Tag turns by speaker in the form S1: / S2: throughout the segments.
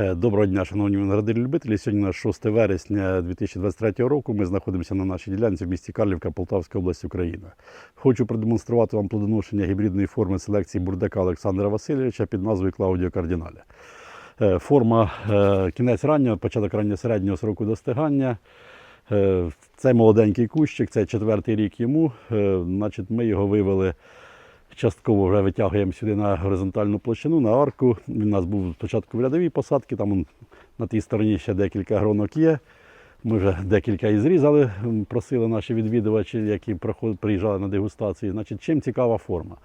S1: Е, Доброго дня, шановні виноградарі-любителі. Сьогодні у нас 6 вересня 2023 року. Ми знаходимося на нашій ділянці в місті Карлівка, Полтавська область, Україна. Хочу продемонструвати вам плодоношення гібридної форми селекції бурдака Олександра Васильовича під назвою Клаудіо Кардіналя. Е, Форма е, кінець раннього, початок ранньо-середнього сроку достигання. Це молоденький кущик, це четвертий рік йому. Значить, ми його вивели частково вже витягуємо сюди на горизонтальну площину, на арку. У нас був спочатку в рядовій посадці, там на тій стороні ще декілька гронок є. Ми вже декілька і зрізали, просили наші відвідувачі, які приїжджали на дегустації. Значить, чим цікава форма?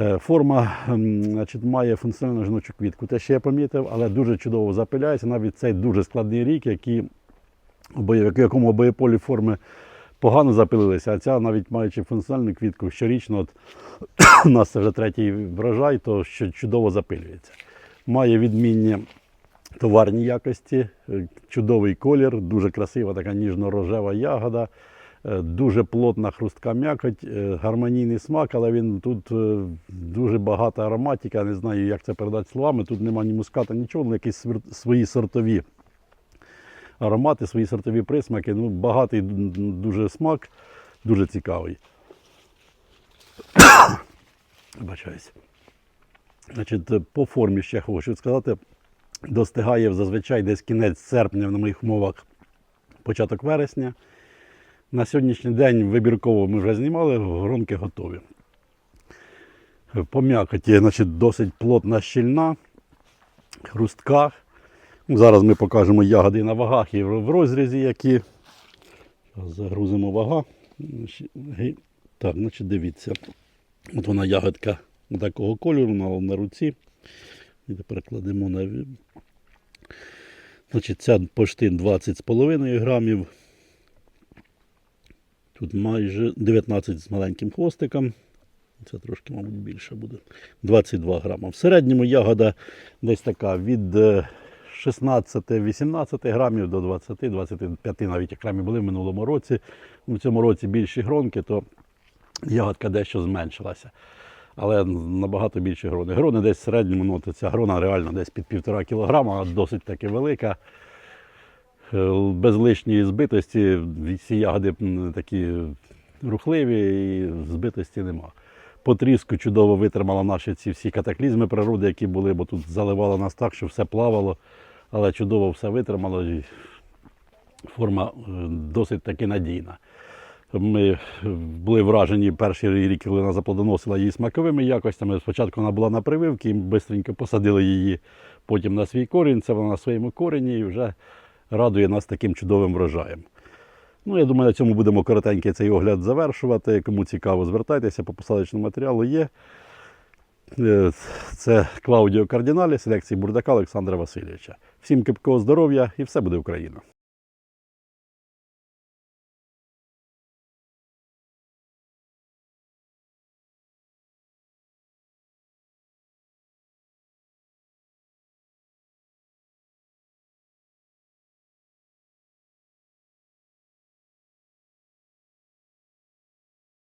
S1: Е, Форма значить, має функціональну жіночу квітку, те, що я помітив, але дуже чудово запиляється. Навіть цей дуже складний рік, який, в якому обоєполі форми погано запилилися, а ця навіть маючи функціональну квітку щорічно, от, у нас це вже третій врожай, то що чудово запилюється. Має відмінні товарні якості, е, чудовий колір, дуже красива така ніжно-рожева ягода, е, дуже плотна хрустка м'якоть, е, гармонійний смак, але він тут дуже багата ароматика, не знаю, як це передати словами. Тут нема ні муската, нічого, ну, якісь свої сортові аромати, свої сортові присмаки. Ну, багатий дуже смак, дуже цікавий. Бачаюсь. Значить, по формі ще хочу сказати, достигає зазвичай десь кінець серпня на моїх умовах, початок вересня. На сьогоднішній день вибірково ми вже знімали, гронки готові. По м'якоті значить, досить плотна щільна, хрустка. Зараз ми покажемо ягоди на вагах і в розрізі, які. Загрузимо вага. Так, значить, дивіться. От вона ягодка такого кольору на, на руці. І тепер кладемо на. Значить, ця почти 20,5 грамів. Тут майже 19 з маленьким хвостиком. Це трошки, мабуть, більше буде. 22 грама. В середньому ягода десь така від е, 16-18 грамів до 20-25 навіть грамів були в минулому році. У цьому році більші гронки, то ягодка дещо зменшилася. Але набагато більше грони. Грони десь в середньому, ну, ця грона реально десь під півтора кілограма, досить таки велика. Е, Без лишньої збитості всі ягоди такі рухливі і збитості нема. По тріску чудово витримала наші ці всі катаклізми природи, які були, бо тут заливало нас так, що все плавало, але чудово все витримало. І форма е, досить таки надійна. Ми були вражені перший рік, коли вона заплодоносила її смаковими якостями. Спочатку вона була на прививці, швидко посадили її потім на свій корінь. Це вона на своєму корені і вже радує нас таким чудовим врожаєм. Ну, я думаю, на цьому будемо коротенький цей огляд завершувати. Кому цікаво, звертайтеся по посадочному матеріалу є. Е, Це Клаудіо Кардіналі, селекції бурдака Олександра Васильовича. Всім кипкого здоров'я і все буде Україна!